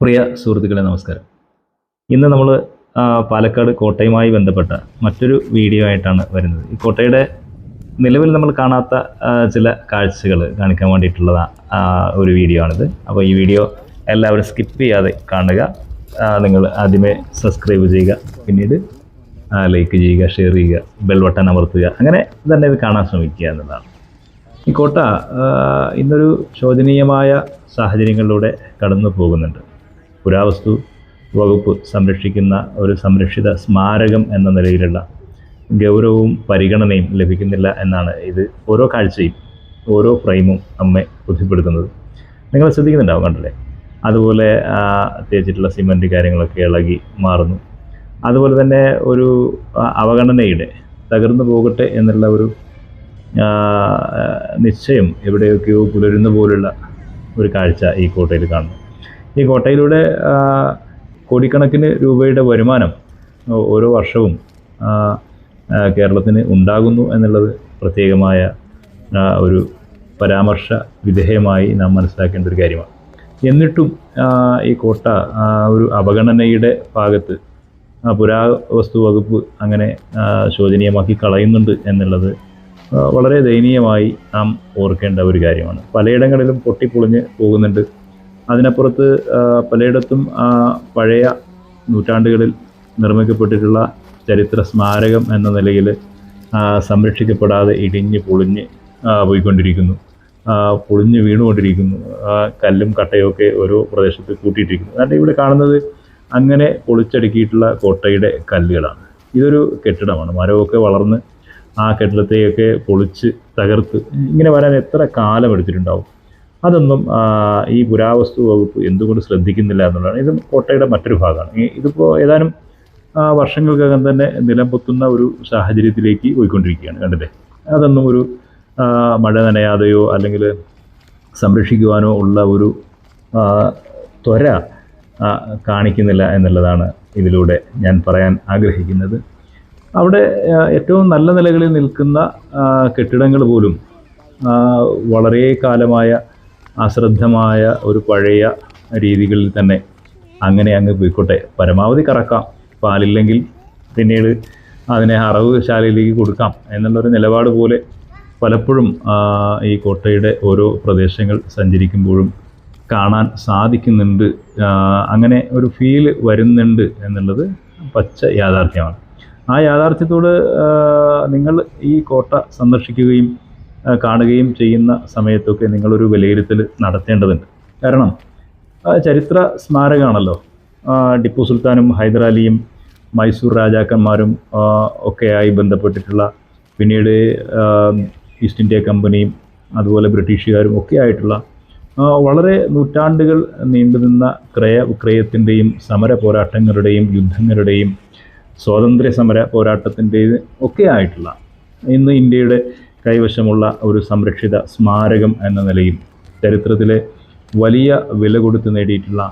പ്രിയ സുഹൃത്തുക്കളെ നമസ്കാരം. ഇന്ന് നമ്മൾ പാലക്കാട് കോട്ടയുമായി ബന്ധപ്പെട്ട മറ്റൊരു വീഡിയോ ആയിട്ടാണ് വരുന്നത്. ഈ കോട്ടയുടെ നിലവിൽ നമ്മൾ കാണാത്ത ചില കാഴ്ചകൾ കാണിക്കാൻ വേണ്ടിയിട്ടുള്ള ഒരു വീഡിയോ ആണിത്. അപ്പോൾ ഈ വീഡിയോ എല്ലാവരും സ്കിപ്പ് ചെയ്യാതെ കാണുക. നിങ്ങൾ ആദ്യമേ സബ്സ്ക്രൈബ് ചെയ്യുക. പിന്നീട് ലൈക്ക് ചെയ്യുക ഷെയർ ചെയ്യുക ബെൽ ബട്ടൺ അമർത്തുക. അങ്ങനെ തന്നെ ഇത് കാണാൻ ശ്രമിക്കുക എന്നതാണ് ഈ കോട്ട ഇന്നൊരു ശോചനീയമായ സാഹചര്യങ്ങളിലൂടെ കടന്നു പോകുന്നുണ്ട് പുരാവസ്തു വകുപ്പ് സംരക്ഷിക്കുന്ന ഒരു സംരക്ഷിത സ്മാരകം എന്ന നിലയിലുള്ള ഗൗരവവും പരിഗണനയും ലഭിക്കുന്നില്ല എന്നാണ് ഇത് ഓരോ കാഴ്ചയും ഓരോ ഫ്രെയിമും നമ്മെ ബുദ്ധിപ്പെടുത്തുന്നത് നിങ്ങൾ ശ്രദ്ധിക്കുന്നുണ്ടാവും കണ്ടല്ലേ? അതുപോലെ തേച്ചിട്ടുള്ള സിമന്റ് കാര്യങ്ങളൊക്കെ ഇളകി മാറുന്നു. അതുപോലെ തന്നെ ഒരു അവഗണനയുടെ തകർന്നു പോകട്ടെ എന്നുള്ള ഒരു നിശ്ചയം എവിടെയൊക്കെയോ പുലരുന്ന പോലുള്ള ഒരു കാഴ്ച ഈ കോട്ടയിൽ കാണുന്നു. ഈ കോട്ടയിലൂടെ കോടിക്കണക്കിന് രൂപയുടെ വരുമാനം ഓരോ വർഷവും കേരളത്തിന് ഉണ്ടാകുന്നു എന്നുള്ളത് പ്രത്യേകമായ ഒരു പരാമർശ വിധേയമായി നാം മനസ്സിലാക്കേണ്ട ഒരു കാര്യമാണ്. എന്നിട്ടും ഈ കോട്ട ഒരു അവഗണനയുടെ ഭാഗത്ത് പുരാവസ്തു വകുപ്പ് അങ്ങനെ ശോചനീയമാക്കി കളയുന്നുണ്ട് എന്നുള്ളത് വളരെ ദയനീയമായി നാം ഓർക്കേണ്ട ഒരു കാര്യമാണ്. പലയിടങ്ങളിലും പൊട്ടിപ്പൊളിഞ്ഞ് പോകുന്നുണ്ട് അതിനപ്പുറത്ത് പലയിടത്തും പഴയ നൂറ്റാണ്ടുകളിൽ നിർമ്മിക്കപ്പെട്ടിട്ടുള്ള ചരിത്ര സ്മാരകം എന്ന നിലയിൽ സംരക്ഷിക്കപ്പെടാതെ ഇടിഞ്ഞ് പൊളിഞ്ഞ് പോയിക്കൊണ്ടിരിക്കുന്നു. പൊളിഞ്ഞ് വീണുകൊണ്ടിരിക്കുന്നു. കല്ലും കല്ലും കട്ടയൊക്കെ ഓരോ പ്രദേശത്ത് കൂട്ടിയിട്ടിരിക്കുന്നു. കാരണം ഇവിടെ കാണുന്നത് അങ്ങനെ പൊളിച്ചടുക്കിയിട്ടുള്ള കോട്ടയുടെ കല്ലുകളാണ്. ഇതൊരു കെട്ടിടമാണ്. മരമൊക്കെ വളർന്ന് ആ കെട്ടിടത്തെയൊക്കെ പൊളിച്ച് തകർത്ത് ഇങ്ങനെ വരാൻ എത്ര കാലം എടുത്തിട്ടുണ്ടാവും അതൊന്നും ഈ പുരാവസ്തു വകുപ്പ് എന്തുകൊണ്ട് ശ്രദ്ധിക്കുന്നില്ല എന്നുള്ളതാണ്. ഇത് കോട്ടയുടെ മറ്റൊരു ഭാഗമാണ്. ഇതിപ്പോൾ ഏതാനും വർഷങ്ങൾക്കകം തന്നെ നിലംപൊത്തുന്ന ഒരു സാഹചര്യത്തിലേക്ക് പോയിക്കൊണ്ടിരിക്കുകയാണ്. കണ്ടില്ലേ? അതൊന്നും ഒരു മഴ നനയാതെയോ അല്ലെങ്കിൽ സംരക്ഷിക്കുവാനോ ഉള്ള ഒരു ത്വര കാണിക്കുന്നില്ല എന്നുള്ളതാണ് ഇതിലൂടെ ഞാൻ പറയാൻ ആഗ്രഹിക്കുന്നത്. അവിടെ ഏറ്റവും നല്ല നിലകളിൽ നിൽക്കുന്ന കെട്ടിടങ്ങൾ പോലും വളരെ കാലമായ അശ്രദ്ധമായ ഒരു പഴയ രീതികളിൽ തന്നെ അങ്ങനെ അങ്ങ് പോയിക്കോട്ടെ. പരമാവധി കറക്കാം. പാലില്ലെങ്കിൽ പിന്നീട് അതിനെ അറവ് ശാലയിലേക്ക് കൊടുക്കാം എന്നുള്ളൊരു നിലപാട് പോലെ പലപ്പോഴും ഈ കോട്ടയുടെ ഓരോ പ്രദേശങ്ങൾ സഞ്ചരിക്കുമ്പോഴും കാണാൻ സാധിക്കുന്നുണ്ട്. അങ്ങനെ ഒരു ഫീൽ വരുന്നുണ്ട് എന്നുള്ളത് പച്ച യാഥാർത്ഥ്യമാണ്. ആ യാഥാർത്ഥ്യത്തോട് നിങ്ങൾ ഈ കോട്ട സന്ദർശിക്കുകയും കാണുകയും ചെയ്യുന്ന സമയത്തൊക്കെ നിങ്ങളൊരു വിലയിരുത്തൽ നടത്തേണ്ടതുണ്ട്. കാരണം ചരിത്ര സ്മാരകമാണല്ലോ ടിപ്പു സുൽത്താനും ഹൈദരാലിയും മൈസൂർ രാജാക്കന്മാരും ഒക്കെയായി ബന്ധപ്പെട്ടിട്ടുള്ള പിന്നീട് ഈസ്റ്റ് ഇന്ത്യ കമ്പനിയും അതുപോലെ ബ്രിട്ടീഷുകാരും ഒക്കെ ആയിട്ടുള്ള വളരെ നൂറ്റാണ്ടുകൾ നീണ്ടുനിന്ന ക്രയ വിക്രയത്തിന്റെയും സമര പോരാട്ടങ്ങളുടെയും യുദ്ധങ്ങളുടെയും സ്വാതന്ത്ര്യ സമര പോരാട്ടത്തിന്റെയും ഒക്കെ ആയിട്ടുള്ള ഇന്ന് ഇന്ത്യയുടെ കൈവശമുള്ള ഒരു സംരക്ഷിത സ്മാരകം എന്ന നിലയിൽ ചരിത്രത്തിലെ വലിയ വില കൊടുത്ത് നേടിയിട്ടുള്ള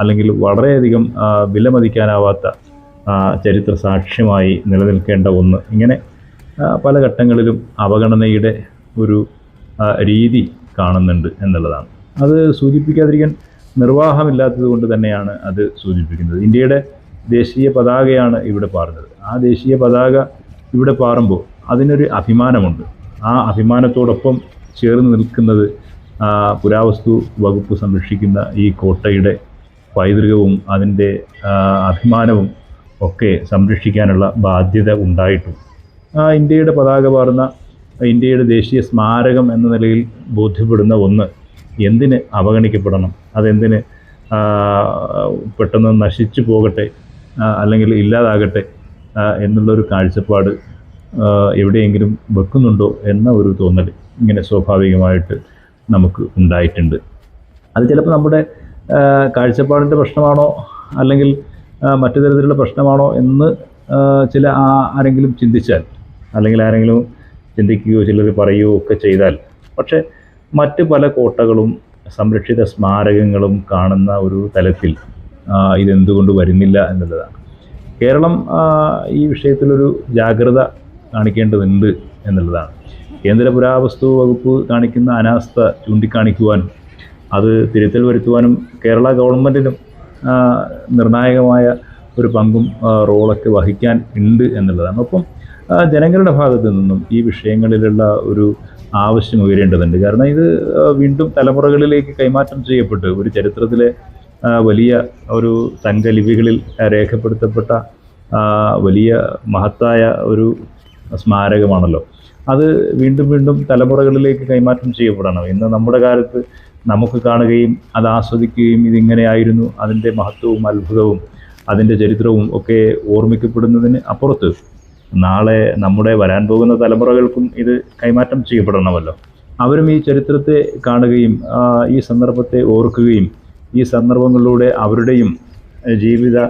അല്ലെങ്കിൽ വളരെയധികം വിലമതിക്കാനാവാത്ത ചരിത്ര സാക്ഷ്യമായി നിലനിൽക്കേണ്ട ഒന്ന്. ഇങ്ങനെ പല ഘട്ടങ്ങളിലും അവഗണനയുടെ ഒരു രീതി കാണുന്നുണ്ട് എന്നുള്ളതാണ്. അത് സൂചിപ്പിക്കാതിരിക്കാൻ നിർവാഹമില്ലാത്തത് കൊണ്ട് തന്നെയാണ് അത് സൂചിപ്പിക്കുന്നത്. ഇന്ത്യയുടെ ദേശീയ പതാകയാണ് ഇവിടെ പാറുന്നത്. ആ ദേശീയ പതാക ഇവിടെ പാറുമ്പോൾ അതിനൊരു അഭിമാനമുണ്ട്. ആ അഭിമാനത്തോടൊപ്പം ചേർന്ന് നിൽക്കുന്നത് പുരാവസ്തു വകുപ്പ് സംരക്ഷിക്കുന്ന ഈ കോട്ടയുടെ പൈതൃകവും അതിന്റെ അഭിമാനവും ഒക്കെ സംരക്ഷിക്കാനുള്ള ബാധ്യത ഉണ്ടായിട്ടും. ആ, ഇന്ത്യയുടെ പതാക പാർന്ന ഇന്ത്യയുടെ ദേശീയ സ്മാരകം എന്ന നിലയിൽ ബോധ്യപ്പെടുന്ന ഒന്ന് എന്തിന് അവഗണിക്കപ്പെടണം? അതെന്തിന് പെട്ടെന്ന് നശിച്ചു പോകട്ടെ അല്ലെങ്കിൽ ഇല്ലാതാകട്ടെ എന്നുള്ളൊരു കാഴ്ചപ്പാട് എവിടെയെങ്കിലും വെക്കുന്നുണ്ടോ എന്ന ഒരു തോന്നൽ ഇങ്ങനെ സ്വാഭാവികമായിട്ട് നമുക്ക് ഉണ്ടായിട്ടുണ്ട്. അത് ചിലപ്പോൾ നമ്മുടെ കാഴ്ചപ്പാടിന്റെ പ്രശ്നമാണോ അല്ലെങ്കിൽ മറ്റു തരത്തിലുള്ള പ്രശ്നമാണോ എന്ന് ചില ആരെങ്കിലും ചിന്തിച്ചാൽ അല്ലെങ്കിൽ ആരെങ്കിലും ചിന്തിക്കുകയോ ചിലർ പറയുകയോ ഒക്കെ ചെയ്താൽ പക്ഷേ മറ്റ് പല കോട്ടകളും സംരക്ഷിത സ്മാരകങ്ങളും കാണുന്ന ഒരു തലത്തിൽ ഇതെന്തുകൊണ്ട് വരുന്നില്ല എന്നുള്ളതാണ്. കേരളം ഈ വിഷയത്തിലൊരു ജാഗ്രത കാണിക്കേണ്ടതുണ്ട് എന്നുള്ളതാണ്. കേന്ദ്ര പുരാവസ്തു വകുപ്പ് കാണിക്കുന്ന അനാസ്ഥ ചൂണ്ടിക്കാണിക്കുവാനും അത് തിരുത്തൽ വരുത്തുവാനും കേരള ഗവൺമെന്റിനും നിർണായകമായ ഒരു പങ്കും റോളൊക്കെ വഹിക്കാൻ ഉണ്ട് എന്നുള്ളതാണ്. ഒപ്പം ജനങ്ങളുടെ ഭാഗത്തു നിന്നും ഈ വിഷയങ്ങളിലുള്ള ഒരു ആവശ്യം ഉയരേണ്ടതുണ്ട്. കാരണം ഇത് വീണ്ടും തലമുറകളിലേക്ക് കൈമാറ്റം ചെയ്യപ്പെട്ട് ഒരു ചരിത്രത്തിലെ വലിയ ഒരു തങ്കലിപികളിൽ രേഖപ്പെടുത്തപ്പെട്ട വലിയ മഹത്തായ ഒരു സ്മാരകമാണല്ലോ. അത് വീണ്ടും വീണ്ടും തലമുറകളിലേക്ക് കൈമാറ്റം ചെയ്യപ്പെടണം. ഇന്ന് നമ്മുടെ കാലത്ത് നമുക്ക് കാണുകയും അത് ആസ്വദിക്കുകയും ഇതിങ്ങനെയായിരുന്നു. അതിന്റെ മഹത്വവും അത്ഭുതവും അതിന്റെ ചരിത്രവും ഒക്കെ ഓർമ്മിക്കപ്പെടുന്നതിന് അപ്പുറത്ത് നാളെ നമ്മുടെ വരാൻ പോകുന്ന തലമുറകൾക്കും ഇത് കൈമാറ്റം ചെയ്യപ്പെടണമല്ലോ. അവരും ഈ ചരിത്രത്തെ കാണുകയും ഈ സന്ദർഭത്തെ ഓർക്കുകയും ഈ സന്ദർഭങ്ങളിലൂടെ അവരുടെയും ജീവിത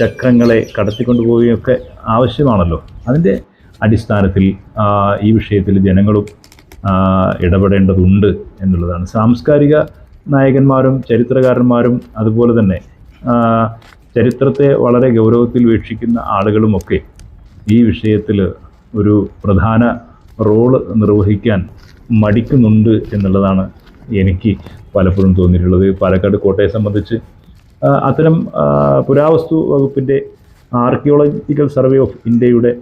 ചക്രങ്ങളെ കടത്തിക്കൊണ്ടുപോവുകയും ഒക്കെ ആവശ്യമാണല്ലോ. അതിന്റെ അടിസ്ഥാനത്തിൽ ഈ വിഷയത്തിൽ ജനങ്ങളും ഇടപെടേണ്ടതുണ്ട് എന്നുള്ളതാണ്. സാംസ്കാരിക നായകന്മാരും ചരിത്രകാരന്മാരും അതുപോലെ തന്നെ ചരിത്രത്തെ വളരെ ഗൗരവത്തിൽ വീക്ഷിക്കുന്ന ആളുകളുമൊക്കെ ഈ വിഷയത്തിൽ ഒരു പ്രധാന റോൾ നിർവഹിക്കാൻ മടിക്കുന്നുണ്ട് എന്നുള്ളതാണ് എനിക്ക് പലപ്പോഴും തോന്നിയിട്ടുള്ളത്. പാലക്കാട് കോട്ടയെ സംബന്ധിച്ച് അത്തരം പുരാവസ്തു വകുപ്പിന്റെ ആർക്കിയോളജിക്കൽ സർവേ ഓഫ് ഇന്ത്യയുടെ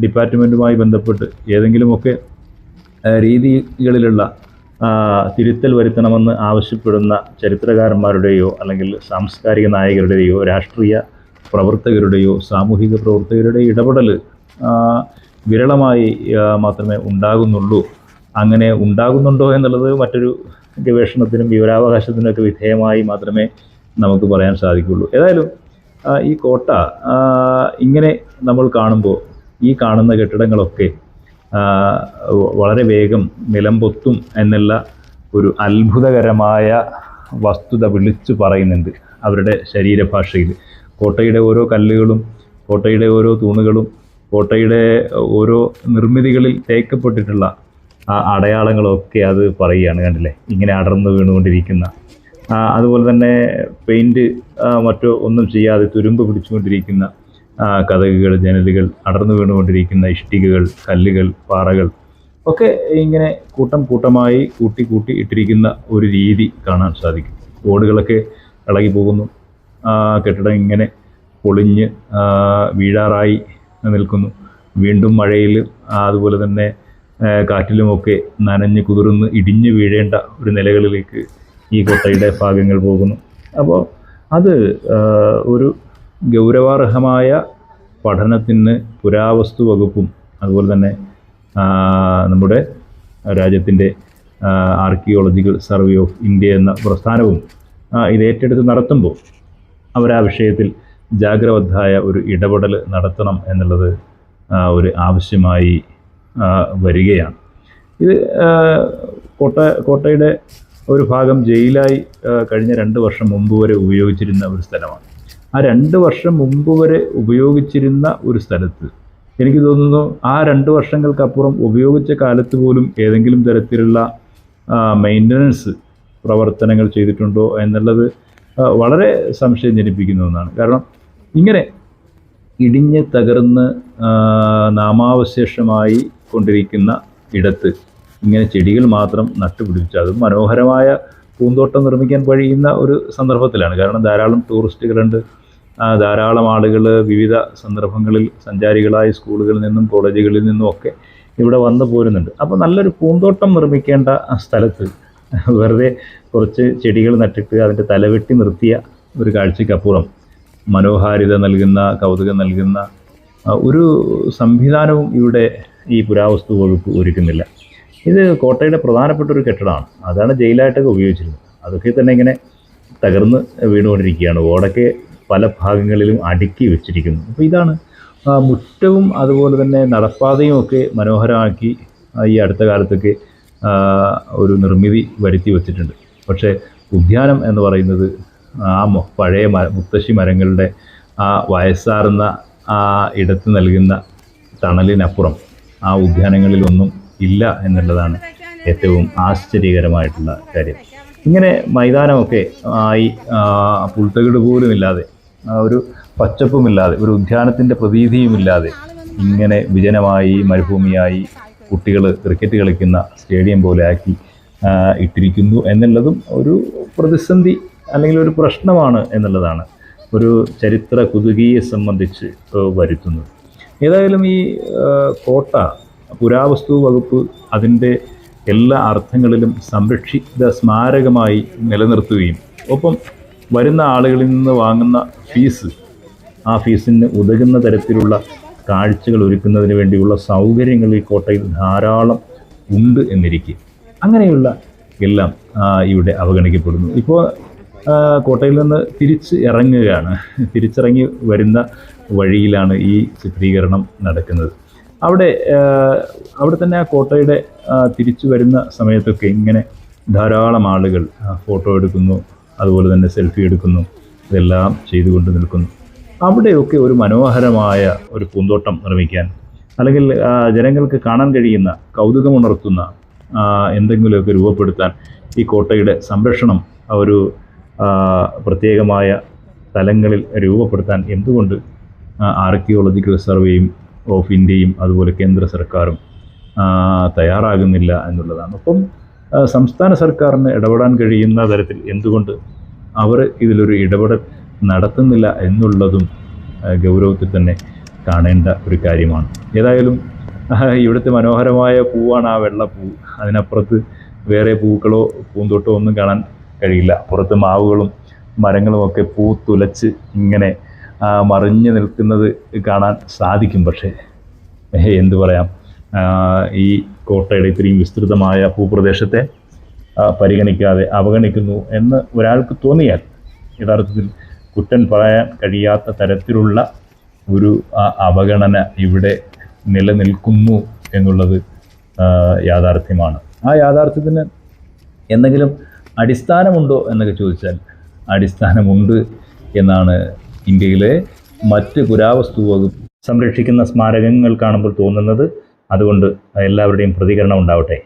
ഡിപ്പാർട്ട്മെന്റുമായി ബന്ധപ്പെട്ട് ഏതെങ്കിലുമൊക്കെ രീതികളിലുള്ള തിരുത്തൽ വരുത്തണമെന്ന് ആവശ്യപ്പെടുന്ന ചരിത്രകാരന്മാരുടെയോ അല്ലെങ്കിൽ സാംസ്കാരിക നായകരുടെയോ രാഷ്ട്രീയ പ്രവർത്തകരുടെയോ സാമൂഹിക പ്രവർത്തകരുടെയോ ഇടപെടൽ വിരളമായി മാത്രമേ ഉണ്ടാകുന്നുള്ളൂ. അങ്ങനെ ഉണ്ടാകുന്നുണ്ടോ എന്നുള്ളത് മറ്റൊരു ഗവേഷണത്തിനും വിവരാവകാശത്തിനൊക്കെ വിധേയമായി മാത്രമേ നമുക്ക് പറയാൻ സാധിക്കുള്ളൂ. ഏതായാലും ഈ കോട്ട ഇങ്ങനെ നമ്മൾ കാണുമ്പോൾ ഈ കാണുന്ന കെട്ടിടങ്ങളൊക്കെ വളരെ വേഗം നിലംപൊത്തും എന്നുള്ള ഒരു അത്ഭുതകരമായ വസ്തുത വിളിച്ചു പറയുന്നുണ്ട് അവരുടെ ശരീരഭാഷയിൽ. കോട്ടയുടെ ഓരോ കല്ലുകളും കോട്ടയുടെ ഓരോ തൂണുകളും കോട്ടയുടെ ഓരോ നിർമ്മിതികളിൽ തേക്കപ്പെട്ടിട്ടുള്ള അടയാളങ്ങളൊക്കെ അത് പറയുകയാണ് കണ്ടില്ലേ? ഇങ്ങനെ അടർന്നു വീണുകൊണ്ടിരിക്കുന്ന. അതുപോലെ തന്നെ പെയിന്റ് മറ്റോ ഒന്നും ചെയ്യാതെ തുരുമ്പ് പിടിച്ചുകൊണ്ടിരിക്കുന്ന ആ, കതകുകൾ ജനലുകൾ അടർന്നു വീണുകൊണ്ടിരിക്കുന്ന ഇഷ്ടികകൾ കല്ലുകൾ പാറകൾ ഒക്കെ ഇങ്ങനെ കൂട്ടം കൂട്ടമായി കൂട്ടി കൂട്ടി ഇട്ടിരിക്കുന്ന ഒരു രീതി കാണാൻ സാധിക്കും. ഓടുകളൊക്കെ ഇളകി പോകുന്നു കെട്ടിടം ഇങ്ങനെ പൊളിഞ്ഞ് വീഴാറായി നിൽക്കുന്നു. വീണ്ടും മഴയിൽ അതുപോലെ തന്നെ കാറ്റിലുമൊക്കെ നനഞ്ഞ് കുതിർന്ന് ഇടിഞ്ഞ് വീഴേണ്ട ഒരു നിലകളിലേക്ക് ഈ കൊട്ടയുടെ ഭാഗങ്ങൾ പോകുന്നു. അപ്പോൾ അത് ഒരു ഗൗരവാർഹമായ പഠനത്തിന് പുരാവസ്തു വകുപ്പും അതുപോലെ തന്നെ നമ്മുടെ രാജ്യത്തിന്റെ ആർക്കിയോളജിക്കൽ സർവേ ഓഫ് ഇന്ത്യ എന്ന പ്രസ്ഥാനവും ഇത് ഏറ്റെടുത്ത് നടത്തുമ്പോൾ അവരാ വിഷയത്തിൽ ജാഗ്രവദ്ധായ ഒരു ഇടപെടൽ നടത്തണം എന്നുള്ളത് ഒരു ആവശ്യമായി വരികയാണ്. ഇത് കോട്ട കോട്ടയുടെ ഒരു ഭാഗം ജയിലായി കഴിഞ്ഞ രണ്ട് വർഷം മുമ്പ് വരെ ഉപയോഗിച്ചിരുന്ന ഒരു സ്ഥലമാണ്. ആ രണ്ട് വർഷം മുമ്പ് വരെ ഉപയോഗിച്ചിരുന്ന ഒരു സ്ഥലത്ത്. എനിക്ക് തോന്നുന്നു ആ രണ്ട് വർഷങ്ങൾക്കപ്പുറം ഉപയോഗിച്ച കാലത്ത് പോലും ഏതെങ്കിലും തരത്തിലുള്ള മെയിന്റനൻസ് പ്രവർത്തനങ്ങൾ ചെയ്തിട്ടുണ്ടോ എന്നുള്ളത് വളരെ സംശയം ജനിപ്പിക്കുന്ന ഒന്നാണ്. കാരണം ഇങ്ങനെ ഇടിഞ്ഞ് തകർന്ന് നാമാവശേഷമായി കൊണ്ടിരിക്കുന്ന ഇടത്ത് ഇങ്ങനെ ചെടികൾ മാത്രം നട്ടുപിടിപ്പിച്ച് അതും മനോഹരമായ പൂന്തോട്ടം നിർമ്മിക്കാൻ കഴിയുന്ന ഒരു സന്ദർഭത്തിലാണ്. കാരണം ധാരാളം ടൂറിസ്റ്റുകളുണ്ട് ധാരാളം ആളുകൾ വിവിധ സന്ദർഭങ്ങളിൽ സഞ്ചാരികളായ സ്കൂളുകളിൽ നിന്നും കോളേജുകളിൽ നിന്നും ഒക്കെ ഇവിടെ വന്നു പോരുന്നുണ്ട്. അപ്പോൾ നല്ലൊരു പൂന്തോട്ടം നിർമ്മിക്കേണ്ട സ്ഥലത്ത് വെറുതെ കുറച്ച് ചെടികൾ നട്ടിട്ട് അതിന്റെ തലവെട്ടി നിർത്തിയ ഒരു കാഴ്ചയ്ക്കപ്പുറം മനോഹാരിത നൽകുന്ന കൗതുകം നൽകുന്ന ഒരു സംവിധാനവും ഇവിടെ ഈ പുരാവസ്തു വകുപ്പ് ഒരുക്കുന്നില്ല. ഇത് കോട്ടയുടെ പ്രധാനപ്പെട്ട ഒരു കെട്ടിടമാണ്. അതാണ് ജയിലായിട്ടൊക്കെ ഉപയോഗിച്ചിരുന്നത്. അതൊക്കെ തന്നെ ഇങ്ങനെ തകർന്ന് വീണുകൊണ്ടിരിക്കുകയാണ്. ഓടൊക്കെ പല ഭാഗങ്ങളിലും അടുക്കി വെച്ചിരിക്കുന്നു. അപ്പോൾ ഇതാണ് മുറ്റവും അതുപോലെ തന്നെ നടപ്പാതയും ഒക്കെ മനോഹരമാക്കി ഈ അടുത്ത കാലത്തൊക്കെ ഒരു നിർമ്മിതി വരുത്തി വച്ചിട്ടുണ്ട്. പക്ഷേ ഉദ്യാനം എന്ന് പറയുന്നത് ആ പഴയ മുത്തശ്ശി മരങ്ങളുടെ ആ വയസ്സാർന്ന ആ ഇടത്ത് നൽകുന്ന തണലിനപ്പുറം ആ ഉദ്യാനങ്ങളിലൊന്നും ഇല്ല എന്നുള്ളതാണ് ഏറ്റവും ആശ്ചര്യകരമായിട്ടുള്ള കാര്യം. ഇങ്ങനെ മൈതാനമൊക്കെ ആയി പുൽത്തകിട് പോലും ഇല്ലാതെ ഒരു പച്ചപ്പുമില്ലാതെ ഒരു ഉദ്യാനത്തിന്റെ പ്രതീതിയുമില്ലാതെ ഇങ്ങനെ വിജനമായി മരുഭൂമിയായി കുട്ടികൾ ക്രിക്കറ്റ് കളിക്കുന്ന സ്റ്റേഡിയം പോലെ ആക്കി ഇട്ടിരിക്കുന്നു എന്നുള്ളതും ഒരു പ്രതിസന്ധി അല്ലെങ്കിൽ ഒരു പ്രശ്നമാണ് എന്നുള്ളതാണ് ഒരു ചരിത്ര കുതുകിയെ സംബന്ധിച്ച് വരുത്തുന്നത്. ഏതായാലും ഈ കോട്ട പുരാവസ്തു വകുപ്പ് അതിന്റെ എല്ലാ അർത്ഥങ്ങളിലും സംരക്ഷിത സ്മാരകമായി നിലനിർത്തുകയും ഒപ്പം വരുന്ന ആളുകളിൽ നിന്ന് വാങ്ങുന്ന ഫീസ് ആ ഫീസിന് ഉതകുന്ന തരത്തിലുള്ള കാഴ്ചകൾ ഒരുക്കുന്നതിന് വേണ്ടിയുള്ള സൗകര്യങ്ങൾ ഈ കോട്ടയിൽ ധാരാളം ഉണ്ട് എന്നിരിക്കും. അങ്ങനെയുള്ള എല്ലാം ഇവിടെ അവഗണിക്കപ്പെടുന്നു. ഇപ്പോൾ കോട്ടയിൽ നിന്ന് തിരിച്ച് ഇറങ്ങുകയാണ്. തിരിച്ചിറങ്ങി വരുന്ന വഴിയിലാണ് ഈ ചിത്രീകരണം നടക്കുന്നത്. അവിടെ അവിടെ തന്നെ ആ കോട്ടയുടെ തിരിച്ചു വരുന്ന സമയത്തൊക്കെ ഇങ്ങനെ ധാരാളം ആളുകൾ ഫോട്ടോ എടുക്കുന്നു അതുപോലെ തന്നെ സെൽഫി എടുക്കുന്നു. ഇതെല്ലാം ചെയ്തുകൊണ്ട് നിൽക്കുന്നു. അവിടെയൊക്കെ ഒരു മനോഹരമായ ഒരു പൂന്തോട്ടം നിർമ്മിക്കാൻ അല്ലെങ്കിൽ ജനങ്ങൾക്ക് കാണാൻ കഴിയുന്ന കൗതുകമുണർത്തുന്ന എന്തെങ്കിലുമൊക്കെ രൂപപ്പെടുത്താൻ ഈ കോട്ടയുടെ സംരക്ഷണം ഒരു പ്രത്യേകമായ തലങ്ങളിൽ രൂപപ്പെടുത്താൻ എന്തുകൊണ്ട് ആർക്കിയോളജിക്കൽ സർവേയും ഓഫ് ഇന്ത്യയും അതുപോലെ കേന്ദ്ര സർക്കാരും തയ്യാറാകുന്നില്ല എന്നുള്ളതാണ്. ഒപ്പം ആ, സംസ്ഥാന സർക്കാരിന് ഇടപെടാൻ കഴിയുന്ന തരത്തിൽ എന്തുകൊണ്ട് അവർ ഇതിലൊരു ഇടപെടൽ നടത്തുന്നില്ല എന്നുള്ളതും ഗൗരവത്തിൽ തന്നെ കാണേണ്ട ഒരു കാര്യമാണ്. ഏതായാലും ഇവിടുത്തെ മനോഹരമായ പൂവാണ് ആ വെള്ളപ്പൂ. അതിനപ്പുറത്ത് വേറെ പൂക്കളോ പൂന്തോട്ടോ ഒന്നും കാണാൻ കഴിയില്ല. പുറത്ത് മാവുകളും മരങ്ങളും ഒക്കെ പൂ തുലച്ച് ഇങ്ങനെ മറിഞ്ഞു നിൽക്കുന്നത് കാണാൻ സാധിക്കും. പക്ഷേ എന്തു പറയാം? ഈ കോട്ടയുടെ ഇത്രയും വിസ്തൃതമായ ഭൂപ്രദേശത്തെ പരിഗണിക്കാതെ അവഗണിക്കുന്നു എന്ന് ഒരാൾക്ക് തോന്നിയാൽ യഥാർത്ഥത്തിൽ കുറ്റൻ പറയാൻ കഴിയാത്ത തരത്തിലുള്ള ഒരു അവഗണന ഇവിടെ നിലനിൽക്കുന്നു എന്നുള്ളത് യാഥാർത്ഥ്യമാണ്. ആ യാഥാർത്ഥ്യത്തിന് എന്തെങ്കിലും അടിസ്ഥാനമുണ്ടോ എന്നൊക്കെ ചോദിച്ചാൽ അടിസ്ഥാനമുണ്ട് എന്നാണ് ഇന്ത്യയിലെ മറ്റ് പുരാവസ്തു വകുപ്പ് സംരക്ഷിക്കുന്ന സ്മാരകങ്ങൾ കാണുമ്പോൾ തോന്നുന്നത്. അതുകൊണ്ട് എല്ലാവരുടെയും പ്രതികരണം ഉണ്ടാവട്ടെ.